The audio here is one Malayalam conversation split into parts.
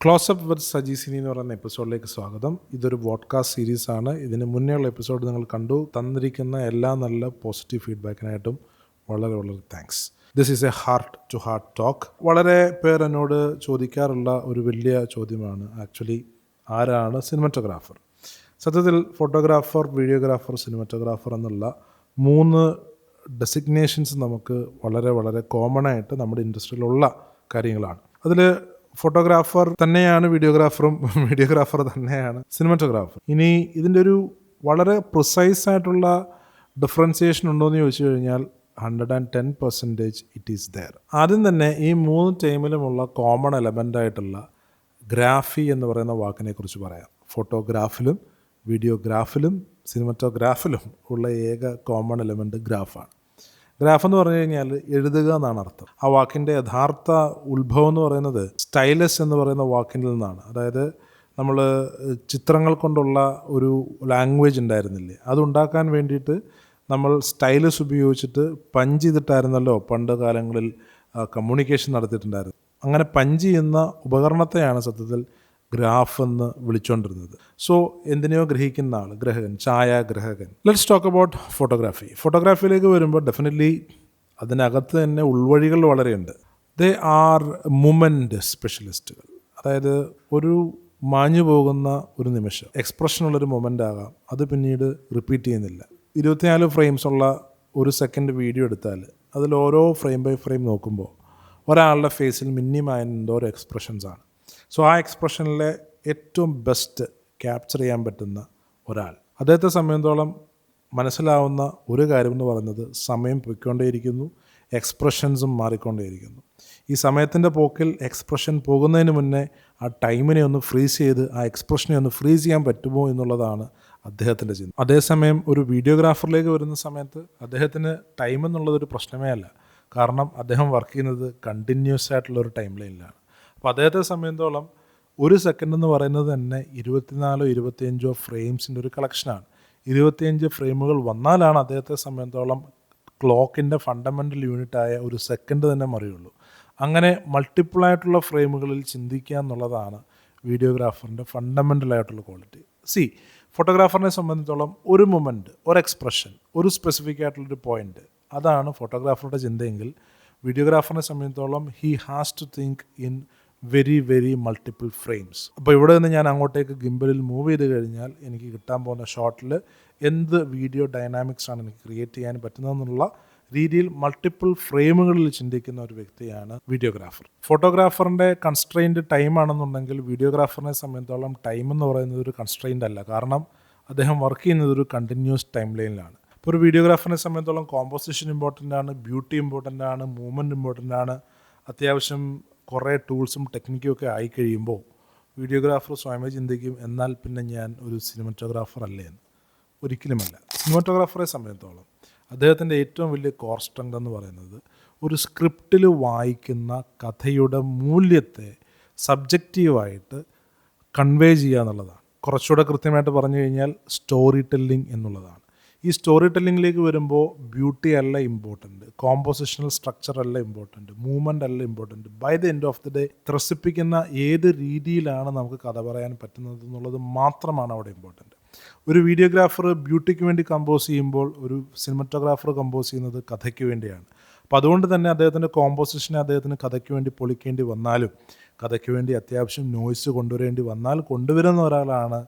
ക്ലോസപ്പ് വിത്ത് സജി സിനി എന്ന് പറയുന്ന എപ്പിസോഡിലേക്ക് സ്വാഗതം. ഇതൊരു ബോഡ്കാസ്റ്റ് സീരീസ് ആണ്. ഇതിന് മുന്നേയുള്ള എപ്പിസോഡ് നിങ്ങൾ കണ്ടു. തന്നിരിക്കുന്ന എല്ലാ നല്ല പോസിറ്റീവ് ഫീഡ്ബാക്കിനായിട്ടും വളരെ വളരെ thanks this is a heart to heart talk വളരെ പേർ എന്നോട് ചോദിക്കാറുള്ള ഒരു വലിയ ചോദ്യമാണ്. ആക്ച്വലി ആരാണ് സിനിമറ്റോഗ്രാഫർ സത്യത്തിൽ ഫോട്ടോഗ്രാഫർ വീഡിയോഗ്രാഫർ സിനിമറ്റോഗ്രാഫർ എന്നുള്ള മൂന്ന് ഡെസിഗ്നേഷൻസ് നമുക്ക് വളരെ വളരെ കോമൺ ആയിട്ട് നമ്മുടെ ഇൻഡസ്ട്രിയിലുള്ള കാര്യങ്ങളാണ്. അതിൽ ഫോട്ടോഗ്രാഫർ തന്നെയാണ് വീഡിയോഗ്രാഫറും വീഡിയോഗ്രാഫർ തന്നെയാണ് സിനിമാറ്റോഗ്രാഫർ. ഇനി ഇതിന്റെ ഒരു വളരെ പ്രിസൈസ് ആയിട്ടുള്ള ഡിഫറൻസിയേഷൻ ഉണ്ടോ എന്ന് ചോദിച്ചു കഴിഞ്ഞാൽ hundred and ten percentage it is there ആദ്യം തന്നെ ഈ മൂന്ന് ടൈമിലുമുള്ള കോമൺ എലമെന്റ് ആയിട്ടുള്ള ഗ്രാഫി എന്ന് പറയുന്ന വാക്കിനെ കുറിച്ച് പറയാം. ഫോട്ടോഗ്രാഫിലും വീഡിയോഗ്രാഫിലും സിനിമറ്റോഗ്രാഫിലും ഉള്ള ഏക കോമൺ എലമെന്റ് ഗ്രാഫാണ് ഗ്രാഫ് എന്ന് പറഞ്ഞു കഴിഞ്ഞാൽ എഴുതുക എന്നാണ് അർത്ഥം. ആ വാക്കിന്റെ യഥാർത്ഥ ഉത്ഭവം എന്ന് പറയുന്നത് സ്റ്റൈലസ് എന്ന് പറയുന്ന വാക്കിൽ നിന്നാണ്. അതായത് നമ്മൾ ചിത്രങ്ങൾ കൊണ്ടുള്ള ഒരു ലാംഗ്വേജ് ഉണ്ടായിരുന്നില്ലേ? അതുണ്ടാക്കാൻ വേണ്ടിയിട്ട് നമ്മൾ സ്റ്റൈലസ് ഉപയോഗിച്ചിട്ട് പഞ്ച് ചെയ്തിട്ടായിരുന്നല്ലോ പണ്ട് കാലങ്ങളിൽ കമ്മ്യൂണിക്കേഷൻ നടത്തിയിട്ടുണ്ടായിരുന്നു അങ്ങനെ പഞ്ച് ചെയ്യുന്ന ഉപകരണത്തെയാണ് സത്യത്തിൽ ഗ്രാഫ് എന്ന് വിളിച്ചുകൊണ്ടിരുന്നത് സോ എന്തിനെയോ ഗ്രഹിക്കുന്ന ആൾ ഗ്രഹകൻ ഛായാഗ്രഹകൻ ലെറ്റ്സ് ടോക്ക് അബൌട്ട് ഫോട്ടോഗ്രാഫി ഫോട്ടോഗ്രാഫിയിലേക്ക് വരുമ്പോൾ ഡെഫിനറ്റ്ലി അതിനകത്ത് തന്നെ ഉൾവഴികൾ വളരെയുണ്ട്. ദേ ആർ മുമെന്റ് സ്പെഷ്യലിസ്റ്റുകൾ അതായത് ഒരു മാഞ്ഞു പോകുന്ന ഒരു നിമിഷം എക്സ്പ്രഷനുള്ളൊരു മൊമെന്റ് ആകാം. അത് പിന്നീട് റിപ്പീറ്റ് ചെയ്യുന്നില്ല. ഇരുപത്തിനാല് ഫ്രെയിംസ് ഉള്ള ഒരു സെക്കൻഡ് വീഡിയോ എടുത്താൽ അതിൽ ഓരോ ഫ്രെയിം ബൈ ഫ്രെയിം നോക്കുമ്പോൾ ഒരാളുടെ ഫേസിൽ മിന്നിമായ എന്തോരോ എക്സ്പ്രഷൻസ് ആണ്. സോ ആ എക്സ്പ്രഷനിലെ ഏറ്റവും ബെസ്റ്റ് ക്യാപ്ചർ ചെയ്യാൻ പറ്റുന്ന ഒരാൾ. അദ്ദേഹത്തെ സംബന്ധിച്ചോളം മനസ്സിലാവുന്ന ഒരു കാര്യം എന്ന് പറയുന്നത് സമയം പൊയ്ക്കൊണ്ടേയിരിക്കുന്നു എക്സ്പ്രഷൻസും മാറിക്കൊണ്ടേയിരിക്കുന്നു. ഈ സമയത്തിന്റെ പോക്കിൽ എക്സ്പ്രഷൻ പോകുന്നതിന് മുന്നേ ആ ടൈമിനെ ഒന്ന് ഫ്രീസ് ചെയ്ത് ആ എക്സ്പ്രഷനെ ഒന്ന് ഫ്രീസ് ചെയ്യാൻ പറ്റുമോ എന്നുള്ളതാണ് അദ്ദേഹത്തിന്റെ ചിന്ത. അതേസമയം ഒരു വീഡിയോഗ്രാഫറിലേക്ക് വരുന്ന സമയത്ത് അദ്ദേഹത്തിന് ടൈം എന്നുള്ളതൊരു പ്രശ്നമേ അല്ല. കാരണം അദ്ദേഹം വർക്ക് ചെയ്യുന്നത് കണ്ടിന്യൂസ് ആയിട്ടുള്ള ഒരു ടൈം ലൈനിലാണ് അപ്പോൾ അദ്ദേഹത്തെ സംബന്ധിച്ചോളം ഒരു സെക്കൻഡ് എന്ന് പറയുന്നത് തന്നെ ഇരുപത്തിനാലോ ഇരുപത്തിയഞ്ചോ ഫ്രെയിംസിന്റെ ഒരു കളക്ഷനാണ് ഇരുപത്തിയഞ്ച് ഫ്രെയിമുകൾ വന്നാലാണ് അദ്ദേഹത്തെ സംബന്ധിച്ചോളം ക്ലോക്കിന്റെ ഫണ്ടമെന്റൽ യൂണിറ്റായ ഒരു സെക്കൻഡ് തന്നെ മറിയുള്ളൂ. അങ്ങനെ മൾട്ടിപ്പിൾ ആയിട്ടുള്ള ഫ്രെയിമുകളിൽ ചിന്തിക്കുക എന്നുള്ളതാണ് വീഡിയോഗ്രാഫറിന്റെ ഫണ്ടമെന്റൽ ആയിട്ടുള്ള ക്വാളിറ്റി സി ഫോട്ടോഗ്രാഫറിനെ സംബന്ധിച്ചോളം ഒരു മൊമെന്റ് ഒരു എക്സ്പ്രഷൻ ഒരു സ്പെസിഫിക് ആയിട്ടുള്ളൊരു പോയിന്റ് അതാണ് ഫോട്ടോഗ്രാഫറുടെ ചിന്തയെങ്കിൽ വീഡിയോഗ്രാഫറിനെ സംബന്ധിച്ചോളം he has to think in very very multiple frames അപ്പോൾ ഇവിടെ നിന്ന് ഞാൻ അങ്ങോട്ടേക്ക് ഗിംബലിൽ മൂവ് ചെയ്ത് കഴിഞ്ഞാൽ എനിക്ക് കിട്ടാൻ പോകുന്ന ഷോട്ടിൽ എന്ത് വീഡിയോ ഡൈനാമിക്സ് ആണ് എനിക്ക് ക്രിയേറ്റ് ചെയ്യാൻ പറ്റുന്നതെന്നുള്ള രീതിയിൽ മൾട്ടിപ്പിൾ ഫ്രെയിമുകളിൽ ചിന്തിക്കുന്ന ഒരു വ്യക്തിയാണ് വീഡിയോഗ്രാഫർ ഫോട്ടോഗ്രാഫറിന്റെ കൺസ്ട്രെയിൻഡ് ടൈം ആണെന്നുണ്ടെങ്കിൽ വീഡിയോഗ്രാഫറിനെ സംബന്ധിച്ചോളം ടൈം എന്ന് പറയുന്നത് ഒരു കൺസ്ട്രെയിന്റ് അല്ല. കാരണം അദ്ദേഹം വർക്ക് ചെയ്യുന്നത് ഒരു കണ്ടിന്യൂസ് ടൈം ലൈനിലാണ് ഇപ്പോൾ ഒരു വീഡിയോഗ്രാഫറിനെ സംബന്ധിച്ചോളം കോമ്പോസിഷൻ ഇമ്പോർട്ടന്റ് ആണ് ബ്യൂട്ടി ഇമ്പോർട്ടന്റ് ആണ് മൂവ്മെന്റ് ഇമ്പോർട്ടന്റ് ആണ്. അത്യാവശ്യം കുറേ ടൂൾസും ടെക്നിക്കും ഒക്കെ ആയി കഴിയുമ്പോൾ വീഡിയോഗ്രാഫർ സ്വയമേ ചിന്തിക്കും എന്നാൽ പിന്നെ ഞാൻ ഒരു സിനിമറ്റോഗ്രാഫർ അല്ലേ എന്ന്. ഒരിക്കലുമല്ല. സിനിമറ്റോഗ്രാഫറെ സംബന്ധിച്ചോളം അദ്ദേഹത്തിന്റെ ഏറ്റവും വലിയ കോർ സ്ട്രെങ്ത് എന്ന് പറയുന്നത് ഒരു സ്ക്രിപ്റ്റിൽ വായിക്കുന്ന കഥയുടെ മൂല്യത്തെ സബ്ജക്റ്റീവായിട്ട് കൺവേ ചെയ്യുക എന്നുള്ളതാണ്. കുറച്ചുകൂടെ കൃത്യമായിട്ട് പറഞ്ഞു കഴിഞ്ഞാൽ സ്റ്റോറി ടെല്ലിംഗ് എന്നുള്ളതാണ്. ഈ സ്റ്റോറി ടെല്ലിങ്ങിലേക്ക് വരുമ്പോൾ ബ്യൂട്ടി അല്ല ഇമ്പോർട്ടന്റ് കോമ്പോസിഷണൽ സ്ട്രക്ചർ അല്ല ഇമ്പോർട്ടന്റ് മൂവ്മെന്റ് അല്ല important by the end of the day ത്രസിപ്പിക്കുന്ന ഏത് രീതിയിലാണ് നമുക്ക് കഥ പറയാൻ പറ്റുന്നത് എന്നുള്ളത് മാത്രമാണ് അവിടെ ഇമ്പോർട്ടന്റ് ഒരു വീഡിയോഗ്രാഫർ ബ്യൂട്ടിക്ക് വേണ്ടി കമ്പോസ് ചെയ്യുമ്പോൾ ഒരു സിനിമറ്റോഗ്രാഫർ കമ്പോസ് ചെയ്യുന്നത് കഥയ്ക്ക് വേണ്ടിയാണ്. അപ്പോൾ അതുകൊണ്ട് തന്നെ അദ്ദേഹത്തിന്റെ കോമ്പോസിഷനെ അദ്ദേഹത്തിന് കഥയ്ക്ക് വേണ്ടി പൊളിക്കേണ്ടി വന്നാലും കഥയ്ക്ക് വേണ്ടി അത്യാവശ്യം നോയ്സ് കൊണ്ടുവരേണ്ടി വന്നാൽ കൊണ്ടുവരുന്ന ഒരാളാണ്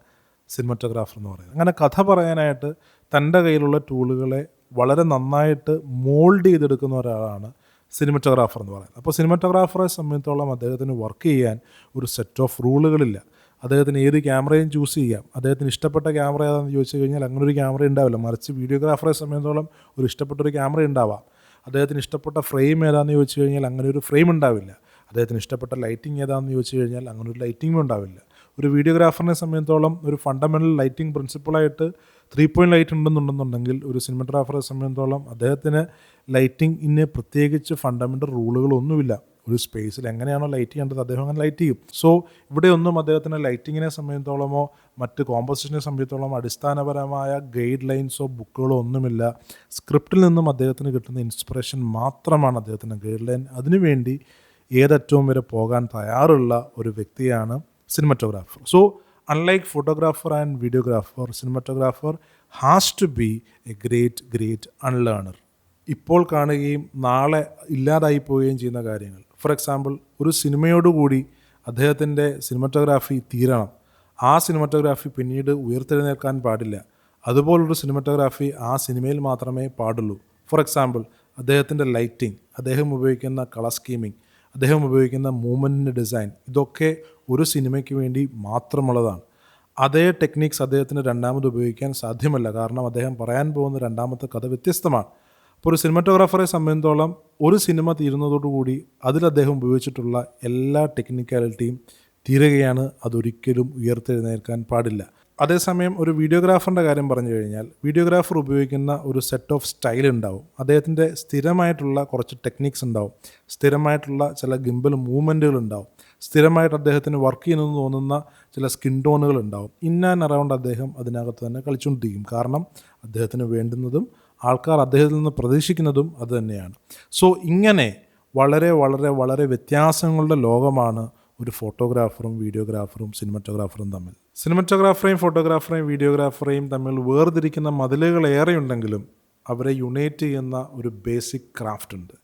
സിനിമറ്റോഗ്രാഫർ എന്ന് പറയുന്നത്. അങ്ങനെ കഥ പറയാനായിട്ട് തന്റെ കയ്യിലുള്ള ടൂളുകളെ വളരെ നന്നായിട്ട് മോൾഡ് ചെയ്തെടുക്കുന്ന ഒരാളാണ് സിനിമറ്റോഗ്രാഫർ എന്ന് പറയുന്നത്. അപ്പോൾ സിനിമറ്റോഗ്രാഫറെ സംബന്ധിച്ചോളം അദ്ദേഹത്തിന് വർക്ക് ചെയ്യാൻ ഒരു സെറ്റ് ഓഫ് റൂളുകളില്ല അദ്ദേഹത്തിന് ഏത് ക്യാമറയും ചൂസ് ചെയ്യാം. അദ്ദേഹത്തിന് ഇഷ്ടപ്പെട്ട ക്യാമറ ഏതാണെന്ന് ചോദിച്ചു കഴിഞ്ഞാൽ അങ്ങനെ ഒരു ക്യാമറ ഉണ്ടാവില്ല. മറിച്ച് വീഡിയോഗ്രാഫറെ സംബന്ധിച്ചോളം ഒരു ഇഷ്ടപ്പെട്ട ഒരു ക്യാമറ ഉണ്ടാവാം. അദ്ദേഹത്തിന് ഇഷ്ടപ്പെട്ട ഫ്രെയിം ഏതാണെന്ന് ചോദിച്ചു കഴിഞ്ഞാൽ അങ്ങനെ ഒരു ഫ്രെയിം ഉണ്ടാവില്ല. അദ്ദേഹത്തിന് ഇഷ്ടപ്പെട്ട ലൈറ്റിംഗ് ഏതാണെന്ന് ചോദിച്ചു കഴിഞ്ഞാൽ അങ്ങനെ ഒരു ലൈറ്റിംഗും ഉണ്ടാവില്ല. ഒരു വീഡിയോഗ്രാഫറിനെ സംബന്ധിച്ചോളം ഒരു ഫണ്ടമെന്റൽ ലൈറ്റിംഗ് പ്രിൻസിപ്പിളായിട്ട് ത്രീ പോയിന്റ് ലൈറ്റ് ഉണ്ടെന്നുണ്ടെന്നുണ്ടെങ്കിൽ ഒരു സിനിമഗ്രാഫറെ സംബന്ധിച്ചോളം അദ്ദേഹത്തിന് ലൈറ്റിങ്ങിന് പ്രത്യേകിച്ച് ഫണ്ടമെന്റൽ റൂളുകളൊന്നുമില്ല ഒരു സ്പേസിൽ എങ്ങനെയാണോ ലൈറ്റ് ചെയ്യേണ്ടത് അദ്ദേഹം അങ്ങനെ ലൈറ്റ് ചെയ്യും. സോ ഇവിടെയൊന്നും അദ്ദേഹത്തിന് ലൈറ്റിങ്ങിനെ സംബന്ധിച്ചോളമോ മറ്റ് കോമ്പോസിഷനെ സംബന്ധിച്ചോളമോ അടിസ്ഥാനപരമായ ഗൈഡ് ലൈൻസോ ബുക്കുകളോ ഒന്നുമില്ല. സ്ക്രിപ്റ്റിൽ നിന്നും അദ്ദേഹത്തിന് കിട്ടുന്ന ഇൻസ്പിറേഷൻ മാത്രമാണ് അദ്ദേഹത്തിന് ഗൈഡ് ലൈൻ അതിനുവേണ്ടി ഏതറ്റവും വരെ പോകാൻ തയ്യാറുള്ള ഒരു വ്യക്തിയാണ് cinematographer so unlike photographer and videographer cinematographer has to be a great great unlearner ഇപ്പോൾ കാണുകയും നാളെ ഇല്ലാതായി പോവുകയും ചെയ്യുന്ന കാര്യങ്ങൾ. ഫോർ എക്സാമ്പിൾ ഒരു സിനിമയോടുകൂടി അദ്ദേഹത്തിന്റെ സിനിമറ്റോഗ്രാഫി തീരണം. ആ സിനിമറ്റോഗ്രാഫി പിന്നീട് ഉയർത്തെഴുന്നേൽക്കാൻ പാടില്ല. അതുപോലൊരു സിനിമറ്റോഗ്രാഫി ആ സിനിമയിൽ മാത്രമേ പാടുള്ളൂ. ഫോർ എക്സാമ്പിൾ അദ്ദേഹത്തിന്റെ ലൈറ്റിംഗ് അദ്ദേഹം ഉപയോഗിക്കുന്ന കളർ സ്കീമിംഗ് അദ്ദേഹം ഉപയോഗിക്കുന്ന മൂമെന്റിന്റെ ഡിസൈൻ ഇതൊക്കെ ഒരു സിനിമയ്ക്ക് വേണ്ടി മാത്രമുള്ളതാണ്. അതേ ടെക്നിക്സ് അദ്ദേഹത്തിന് രണ്ടാമത് ഉപയോഗിക്കാൻ സാധ്യമല്ല. കാരണം അദ്ദേഹം പറയാൻ പോകുന്ന രണ്ടാമത്തെ കഥ വ്യത്യസ്തമാണ്. അപ്പോൾ ഒരു സിനിമറ്റോഗ്രാഫറെ സംബന്ധിച്ചോളം ഒരു സിനിമ തീരുന്നതോടുകൂടി അതിൽ അദ്ദേഹം ഉപയോഗിച്ചിട്ടുള്ള എല്ലാ ടെക്നിക്കാലിറ്റിയും തീരുകയാണ്. അതൊരിക്കലും ഉയർത്തെഴുന്നേൽക്കാൻ പാടില്ല. അതേസമയം ഒരു വീഡിയോഗ്രാഫറിന്റെ കാര്യം പറഞ്ഞു കഴിഞ്ഞാൽ വീഡിയോഗ്രാഫർ ഉപയോഗിക്കുന്ന ഒരു സെറ്റ് ഓഫ് സ്റ്റൈൽ ഉണ്ടാവും. അദ്ദേഹത്തിന്റെ സ്ഥിരമായിട്ടുള്ള കുറച്ച് ടെക്നിക്സ് ഉണ്ടാവും. സ്ഥിരമായിട്ടുള്ള ചില ഗിംബൽ മൂവ്മെന്റുകൾ ഉണ്ടാവും. സ്ഥിരമായിട്ട് അദ്ദേഹത്തിന് വർക്ക് ചെയ്യുന്നെന്ന് തോന്നുന്ന ചില സ്കിൻ ടോണുകൾ ഉണ്ടാവും. ഇൻ ആൻഡ് അറൗണ്ട് അദ്ദേഹം അതിനകത്ത് തന്നെ കളിച്ചുകൊണ്ടിരിക്കും. കാരണം അദ്ദേഹത്തിന് വേണ്ടുന്നതും ആൾക്കാർ അദ്ദേഹത്തിൽ നിന്ന് പ്രതീക്ഷിക്കുന്നതും അതുതന്നെയാണ് സോ ഇങ്ങനെ വളരെ വളരെ വളരെ വ്യത്യാസങ്ങളുടെ ലോകമാണ് ഒരു ഫോട്ടോഗ്രാഫറും വീഡിയോഗ്രാഫറും സിനിമറ്റോഗ്രാഫറും തമ്മിൽ. സിനിമറ്റോഗ്രാഫറെയും ഫോട്ടോഗ്രാഫറെയും വീഡിയോഗ്രാഫറെയും തമ്മിൽ വേർതിരിക്കുന്ന മതിലുകൾ ഏറെയുണ്ടെങ്കിലും അവരെ യുണൈറ്റ് ചെയ്യുന്ന ഒരു ബേസിക് ക്രാഫ്റ്റ് ഉണ്ട്.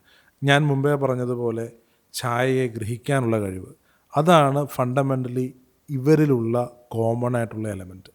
ഞാൻ മുമ്പേ പറഞ്ഞതുപോലെ ഛായയെ ഗ്രഹിക്കാനുള്ള കഴിവ്. അതാണ് ഫണ്ടമെന്റലി ഇവരിലുള്ള കോമൺ ആയിട്ടുള്ള എലമെന്റ്